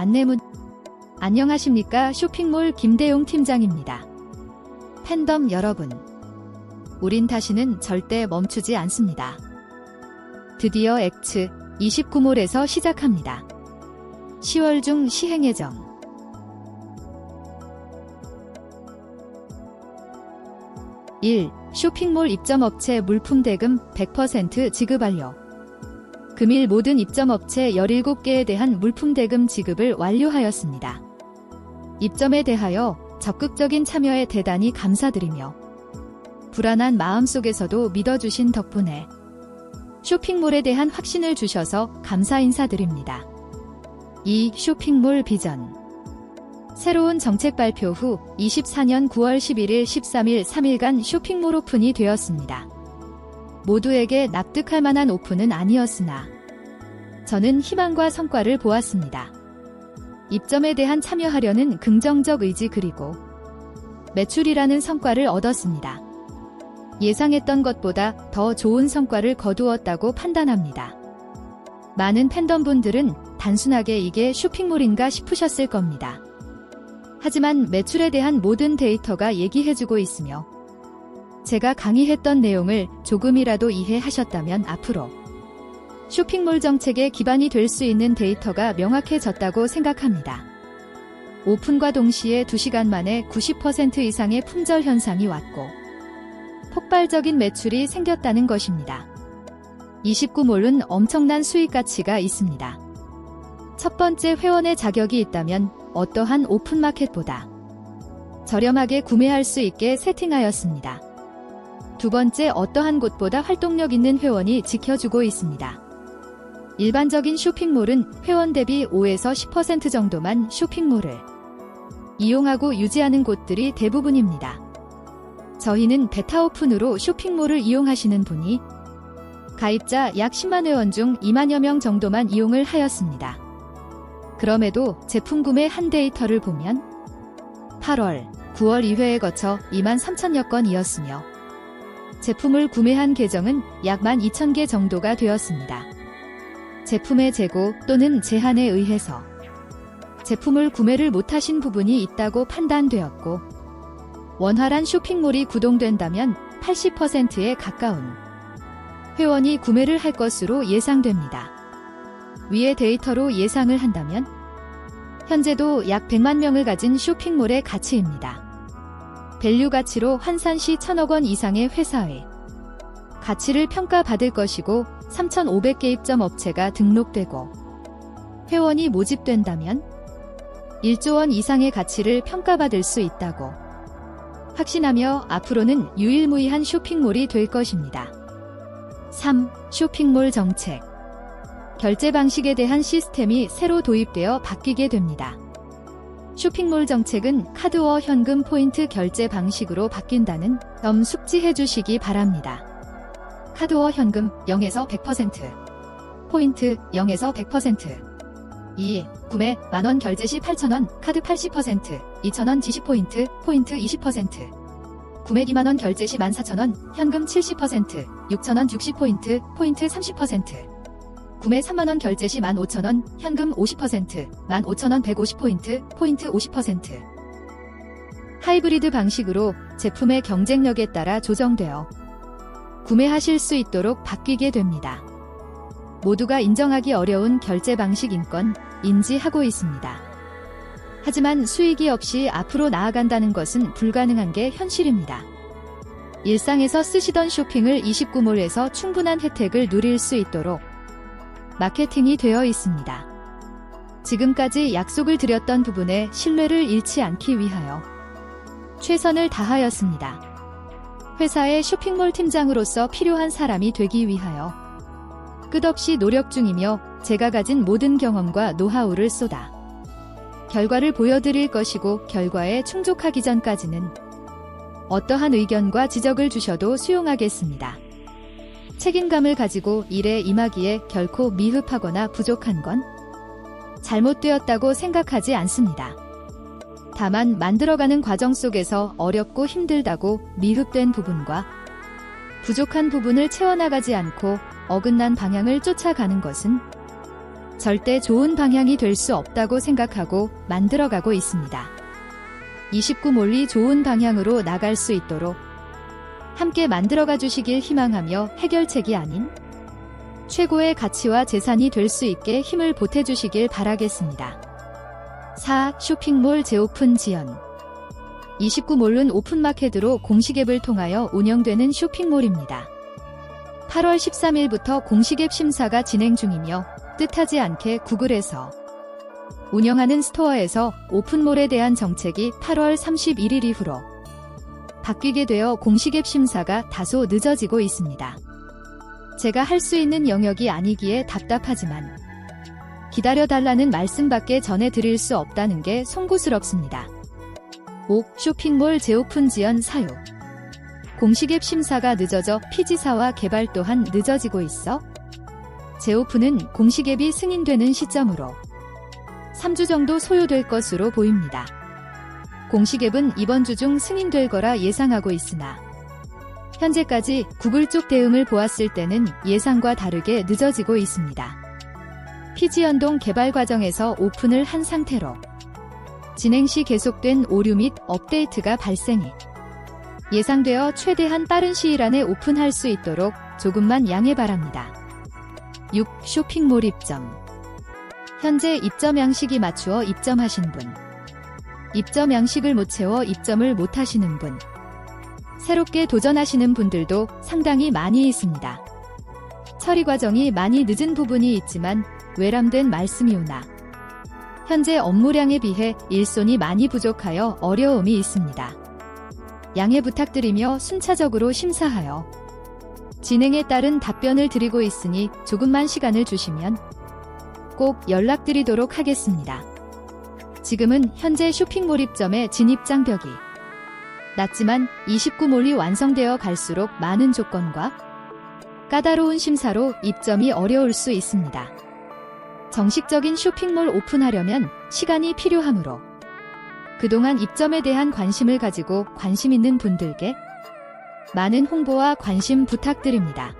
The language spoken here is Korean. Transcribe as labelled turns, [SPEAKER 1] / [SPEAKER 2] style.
[SPEAKER 1] 안내문 안녕하십니까 쇼핑몰 김대용 팀장입니다. 팬덤 여러분 우린 다시는 절대 멈추지 않습니다. 드디어 엑츠 29몰에서 시작합니다. 10월 중 시행 예정 1. 쇼핑몰 입점업체 물품 대금 100% 지급 완료. 금일 모든 입점업체 17개에 대한 물품 대금 지급을 완료하였습니다. 입점에 대하여 적극적인 참여에 대단히 감사드리며 불안한 마음 속에서도 믿어주신 덕분에 쇼핑몰에 대한 확신을 주셔서 감사 인사드립니다. 2. 쇼핑몰 비전 새로운 정책 발표 후 24년 9월 11일 13일 3일간 쇼핑몰 오픈이 되었습니다. 모두에게 납득할 만한 오픈은 아니었으나 저는 희망과 성과를 보았습니다. 입점에 대한 참여하려는 긍정적 의지 그리고 매출이라는 성과를 얻었습니다. 예상했던 것보다 더 좋은 성과를 거두었다고 판단합니다. 많은 팬덤분들은 단순하게 이게 쇼핑몰인가 싶으셨을 겁니다. 하지만 매출에 대한 모든 데이터가 얘기해주고 있으며 제가 강의했던 내용을 조금이라도 이해하셨다면 앞으로 쇼핑몰 정책의 기반이 될 수 있는 데이터가 명확해졌다고 생각합니다. 오픈과 동시에 2시간 만에 90% 이상의 품절 현상이 왔고 폭발적인 매출이 생겼다는 것입니다. 29몰은 엄청난 수익 가치가 있습니다. 첫 번째 회원의 자격이 있다면 어떠한 오픈마켓보다 저렴하게 구매할 수 있게 세팅하였습니다. 두 번째 어떠한 곳보다 활동력 있는 회원이 지켜주고 있습니다. 일반적인 쇼핑몰은 회원 대비 5에서 10% 정도만 쇼핑몰을 이용하고 유지하는 곳들이 대부분입니다. 저희는 베타 오픈으로 쇼핑몰을 이용하시는 분이 가입자 약 10만 회원 중 2만여 명 정도만 이용을 하였습니다. 그럼에도 제품 구매 한 데이터를 보면 8월, 9월 2회에 거쳐 2만 3천여 건이었으며 제품을 구매한 계정은 약 1만 2천 개 정도가 되었습니다. 제품의 재고 또는 제한에 의해서 제품을 구매를 못하신 부분이 있다고 판단되었고 원활한 쇼핑몰이 구동된다면 80%에 가까운 회원이 구매를 할 것으로 예상됩니다. 위의 데이터로 예상을 한다면 현재도 약 100만 명을 가진 쇼핑몰의 가치입니다. 밸류 가치로 환산 시 1000억 원 이상의 회사의 가치를 평가받을 것이고 3,500개 입점 업체가 등록되고 회원이 모집된다면 1조 원 이상의 가치를 평가받을 수 있다고 확신하며 앞으로는 유일무이한 쇼핑몰이 될 것입니다. 3. 쇼핑몰 정책 결제 방식에 대한 시스템이 새로 도입되어 바뀌게 됩니다. 쇼핑몰 정책은 카드와 현금 포인트 결제 방식으로 바뀐다는 점 숙지해 주시기 바랍니다. 카드와 현금 0에서 100%, 포인트 0에서 100%. 2. 구매 만원 결제 시 8,000원, 카드 80%, 2,000원 지시 포인트, 포인트 20%. 구매 2만원 결제 시 14,000원, 현금 70%, 6,000원 60포인트, 포인트 30%. 구매 3만원 결제 시 15,000원, 현금 50%, 15,000원 150포인트, 포인트 50%. 하이브리드 방식으로 제품의 경쟁력에 따라 조정되어 구매하실 수 있도록 바뀌게 됩니다. 모두가 인정하기 어려운 결제 방식인 건 인지하고 있습니다. 하지만 수익이 없이 앞으로 나아간다는 것은 불가능한 게 현실입니다. 일상에서 쓰시던 쇼핑을 29몰에서 충분한 혜택을 누릴 수 있도록 마케팅이 되어 있습니다. 지금까지 약속을 드렸던 부분에 신뢰를 잃지 않기 위하여 최선을 다하였습니다. 회사의 쇼핑몰 팀장으로서 필요한 사람이 되기 위하여 끝없이 노력 중이며 제가 가진 모든 경험과 노하우를 쏟아 결과를 보여드릴 것이고 결과에 충족하기 전까지는 어떠한 의견과 지적을 주셔도 수용하겠습니다. 책임감을 가지고 일에 임하기에 결코 미흡하거나 부족한 건 잘못되었다고 생각하지 않습니다. 다만 만들어가는 과정 속에서 어렵고 힘들다고 미흡된 부분과 부족한 부분을 채워나가지 않고 어긋난 방향을 쫓아가는 것은 절대 좋은 방향이 될 수 없다고 생각하고 만들어가고 있습니다. 29몰리 좋은 방향으로 나갈 수 있도록 함께 만들어가 주시길 희망하며 해결책이 아닌 최고의 가치와 재산이 될 수 있게 힘을 보태주시길 바라겠습니다. 4. 쇼핑몰 재오픈 지연 29몰은 오픈마켓으로 공식 앱을 통하여 운영되는 쇼핑몰입니다. 8월 13일부터 공식 앱 심사가 진행 중이며 뜻하지 않게 구글에서 운영하는 스토어에서 오픈몰에 대한 정책이 8월 31일 이후로 바뀌게 되어 공식 앱 심사가 다소 늦어지고 있습니다. 제가 할 수 있는 영역이 아니기에 답답하지만 기다려달라는 말씀밖에 전해드릴 수 없다는 게 송구스럽습니다. 5. 쇼핑몰 재오픈 지연 사유 공식 앱 심사가 늦어져 피지사와 개발 또한 늦어지고 있어 재오픈은 공식 앱이 승인되는 시점으로 3주 정도 소요될 것으로 보입니다. 공식 앱은 이번 주 중 승인될 거라 예상하고 있으나 현재까지 구글 쪽 대응을 보았을 때는 예상과 다르게 늦어지고 있습니다. 피지 연동 개발 과정에서 오픈을 한 상태로 진행 시 계속된 오류 및 업데이트가 발생해 예상되어 최대한 빠른 시일 안에 오픈할 수 있도록 조금만 양해 바랍니다. 6. 쇼핑몰 입점 현재 입점 양식이 맞추어 입점하신 분 입점 양식을 못 채워 입점을 못 하시는 분 새롭게 도전하시는 분들도 상당히 많이 있습니다. 처리 과정이 많이 늦은 부분이 있지만 외람된 말씀이 오나 현재 업무량에 비해 일손이 많이 부족하여 어려움이 있습니다. 양해 부탁드리며 순차적으로 심사하여 진행에 따른 답변을 드리고 있으니 조금만 시간을 주시면 꼭 연락드리도록 하겠습니다. 지금은 현재 쇼핑 몰 입점의 진입 장벽이 낮지만 29몰이 완성되어 갈수록 많은 조건과 까다로운 심사로 입점이 어려울 수 있습니다. 정식적인 쇼핑몰 오픈하려면 시간이 필요하므로 그동안 입점에 대한 관심을 가지고 관심 있는 분들께 많은 홍보와 관심 부탁드립니다.